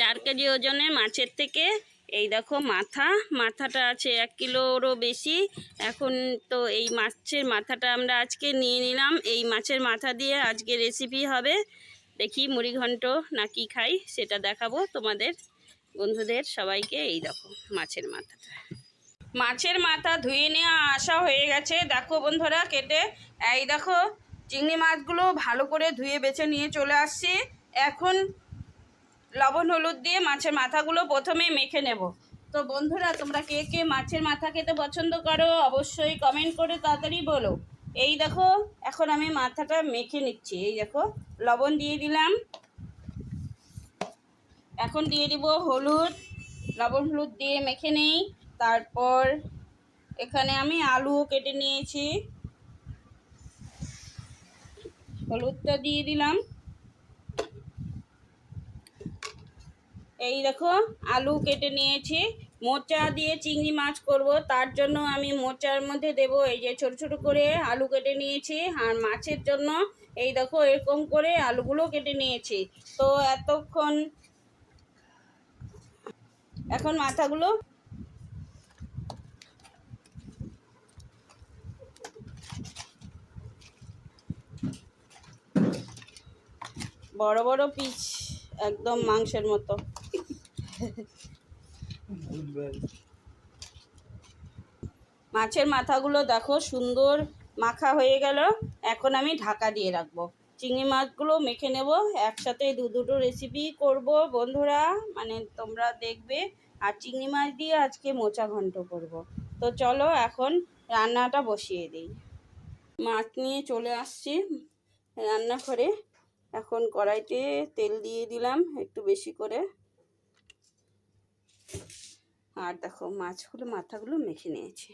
চার কেজি ওজনের মাছের থেকে, এই দেখো মাথা, মাথাটা আছে এক কিলোরও বেশি। এখন তো এই মাছের মাথাটা আমরা আজকে নিয়ে নিলাম। এই মাছের মাথা দিয়ে আজকে রেসিপি হবে। দেখি মুড়ি ঘন্ট না কি খাই, সেটা দেখাবো তোমাদের, বন্ধুদের সবাইকে। এই দেখো মাছের মাথাটা। মাছের মাথা ধুয়ে নেওয়া আসা হয়ে গেছে। দেখো বন্ধুরা কেটে, এই দেখো চিংড়ি মাছগুলো ভালো করে ধুয়ে বেছে নিয়ে চলে আসছি। এখন লবণ, হলুদ দিয়ে মাছের মাথাগুলো প্রথমে মেখে নেব। তো বন্ধুরা, তোমরা কে কে মাছের মাথা খেতে পছন্দ করো, অবশ্যই কমেন্ট করে তাড়াতাড়ি বলো। এই দেখো, এখন আমি মাথাটা মেখে নিচ্ছি। এই দেখো, লবণ দিয়ে দিলাম। এখন দিয়ে দিব হলুদ, লবণ, হলুদ দিয়ে মেখে নেই। তারপর এখানে আমি আলু কেটে নিয়েছি। হলুদটা দিয়ে দিলাম। এই দেখো, আলু কেটে নিয়েছি। মোচা দিয়ে চিংড়ি মাছ করব, তার জন্য আমি মোচার মধ্যে দেব এই যে ছোট ছোট করে আলু কেটে নিয়েছি। আর মাছের জন্য এই দেখো, এরকম করে আলুগুলো কেটে নিয়েছি। তো এতক্ষণ এখন মাথাগুলো বড় বড় পিস, একদম মাংসের মতো। মাছের মাথাগুলো দেখো সুন্দর মাখা হয়ে গেল। এখন আমি ঢাকা দিয়ে রাখব। চিংড়ি মাছগুলো মেখে নেব। একসাথে দু দুটো রেসিপি করব বন্ধুরা। মানে তোমরা দেখবে। আর চিংড়ি মাছ দিয়ে আজকে মোচা ঘন্ট করব। তো চলো এখন রান্নাটা বসিয়ে দিই। মাছ নিয়ে চলে আসছি রান্নাঘরে। এখন কড়াইতে তেল দিয়ে দিলাম একটু বেশি করে। আর দেখো মাছগুলো, মাথাগুলো মেখে নিয়েছি।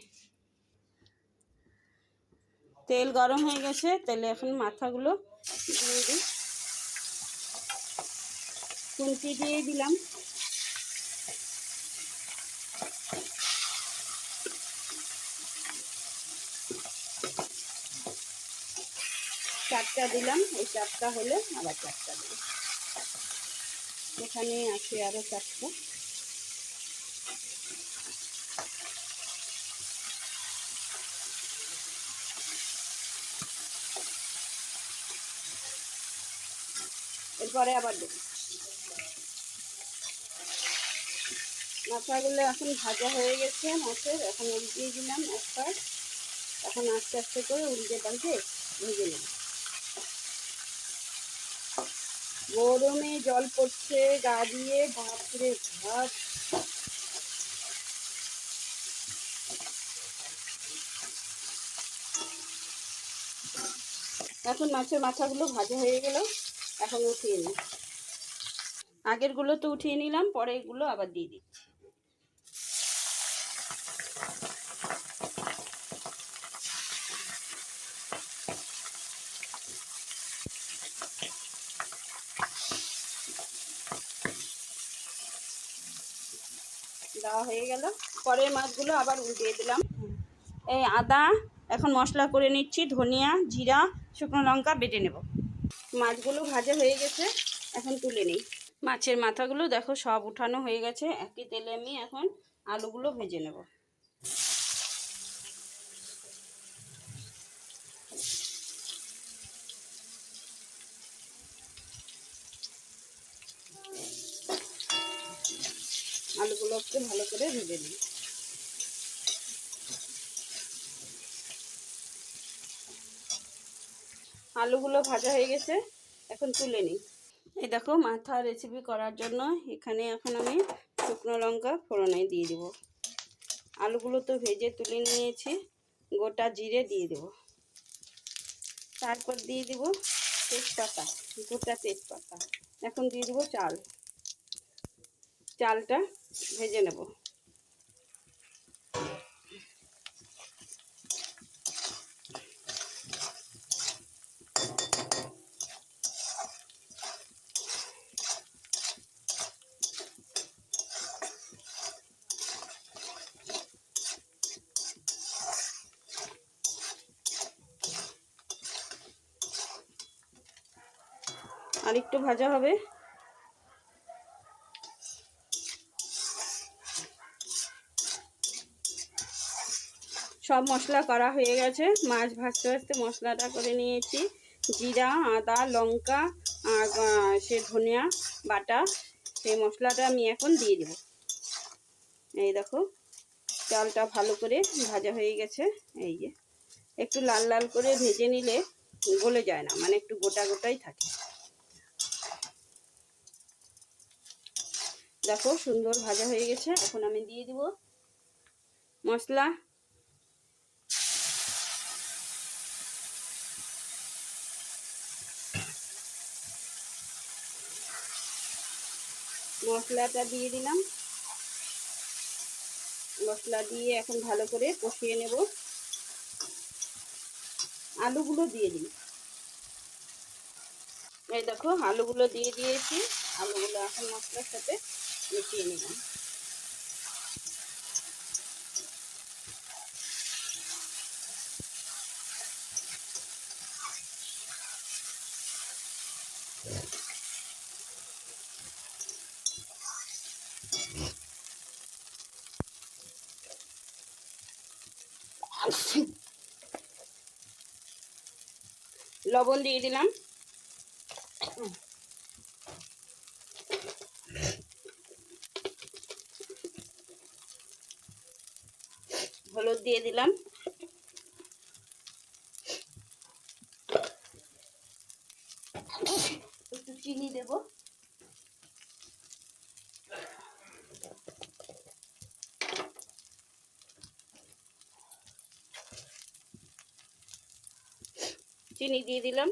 তেল গরম হয়ে গেছে, তেলে এখন মাথাগুলো দিয়ে দিই। খুন্তি দিয়ে দিলাম। চারটা দিলাম, এই চারটা হলে আবার চারটা দিলাম। এখানে আছে আরও চারটা। এরপরে আবার দেব। মাথাগুলো এখন ভাজা হয়ে গেছে মাছের। এখন উল্টিয়ে দিলাম একটা এখন আস্তে আস্তে করে উল্টে পাল্টে ভেজে নেব। গরমে জল পড়ছে, গা দিয়ে বাপরে ভাত এখন মাছের মাথাগুলো ভাজা হয়ে গেল। এখন উঠিয়ে নিই আগেরগুলো তো উঠিয়ে নিলাম পরে এগুলো আবার দিয়ে দিচ্ছি। দেওয়া হয়ে গেল। পরের মাছগুলো আবার উল্টিয়ে দিলাম। এই আদা, এখন মশলা করে নিচ্ছি, ধনিয়া, জিরা, শুকনো লঙ্কা বেটে নেব। মাছগুলো ভাজা হয়ে গেছে, এখন তুলে নিই। মাছের মাথাগুলো দেখো সব উঠানো হয়ে গেছে, একই তেলে আমি এখন আলুগুলো ভেজে নেব। আলুগুলো একটু ভালো করে ভেজে নিই। আলুগুলো ভাজা হয়ে গেছে, এখন তুলে নিই। এই দেখো, মাথা রেসিপি করার জন্য এখানে এখন আমি শুকনো লঙ্কা ফোড়নায় দিয়ে দেবো। আলুগুলো তো ভেজে তুলে নিয়েছি, গোটা জিরে দিয়ে দেবো। তারপর দিয়ে দেবো তেজপাতা, গোটা তেজপাতা। এখন দিয়ে দেবো চাল। চালটা ভেজে নেব। আর একটু ভাজা হবে। সব মশলা করা হয়ে গেছে। মাছ ভাজতে ভাজতে মশলাটা করে নিয়েছি। জিরা, আদা, লঙ্কা আর সে ধনিয়া বাটা, সেই মশলাটা আমি এখন দিয়ে দেব। এই দেখো, চালটা ভালো করে ভাজা হয়ে গেছে। এই যে, একটু লাল লাল করে ভেজে নিলে গলে যায় না মানে একটু গোটা গোটাই থাকে। দেখো সুন্দর ভাজা হয়ে গেছে। এখন আমি দিয়ে দিব মশলা। মশলাটা দিয়ে দিলাম। মশলা দিয়ে এখন ভালো করে কষিয়ে নেব। আলুগুলো দিয়ে দিই। এই দেখো, আলুগুলো দিয়ে দিয়েছি। আলুগুলো এখন মশলার সাথে মিশিয়ে নিলাম লবণ দিয়ে দিলাম। হলুদ দিয়ে দিলাম। একটু চিনি দেব। চিনি দিয়ে দিলাম।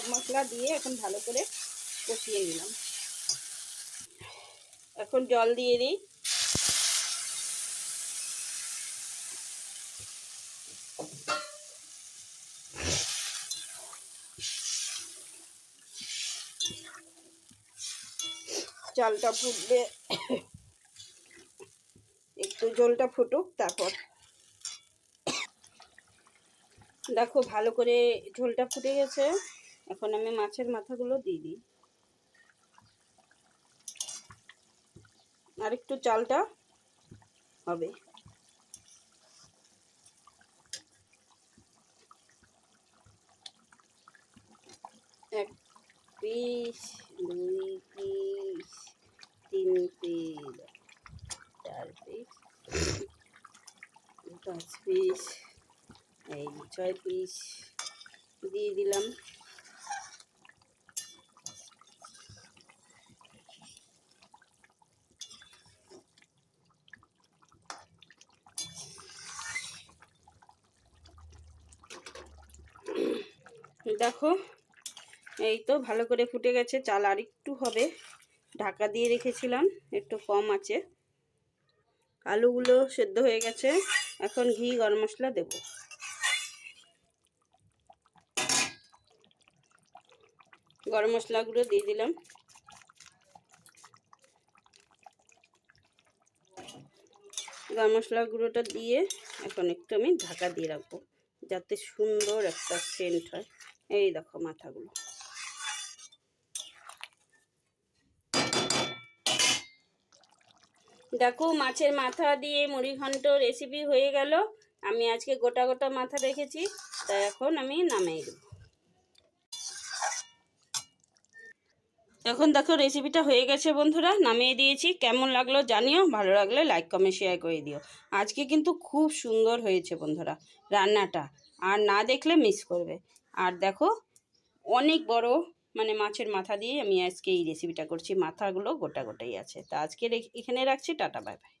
সব মশলা দিয়ে এখন ভালো করে কষিয়ে নিলাম। এখন জল দিয়ে দিই। চালটা ফুটবে। একটু জলটা ফুটুক, তারপর। দেখো, ভালো করে ঝোলটা ফুটে গেছে। এখন আমি মাছের মাথাগুলো দিয়ে দিই। আর একটু চালটা হবে। এক পিস, দুই পিস, তিন পিস, চার পিস, পাঁচ পিস, এই ছয় পিস দিয়ে দিলাম। দেখো, এই তো ভালো করে ফুটে গেছে, চাল আর একটু হবে। ঢাকা দিয়ে রেখেছিলাম, একটু কম আছে। আলুগুলো সেদ্ধ হয়ে গেছে, এখন ঘি, গরম মশলা দেব। গরম মশলাগুলো দিয়ে দিলাম। গরম মশলা গুঁড়োটা দিয়ে এখন একটু আমি ঢাকা দিয়ে রাখব, যাতে সুন্দর একটা সেন্ট হয়। এই দেখো মাথাগুলো। দেখো মাছের মাথা দিয়ে মুড়ি ঘন্ট রেসিপি হয়ে গেল। আমি আজকে গোটা গোটা মাথা রেখেছি তাই এখন আমি নামিয়ে দেবো। এখন দেখো রেসিপিটা হয়ে গেছে বন্ধুরা, নামিয়ে দিয়েছি। কেমন লাগল জানিও, ভালো লাগলে লাইক কমেন্ট শেয়ার করে দিও। আজকে কিন্তু খুব সুন্দর হয়েছে বন্ধুরা রান্নাটা, আর না দেখলে মিস করবে। আর দেখো, অনেক বড় মানে মাছের মাথা দিয়ে আমি আজকে এই রেসিপিটা করছি। মাথাগুলো গোটা গোটাই আছে। তা আজকে এখানে রাখছি, টাটা বাই বাই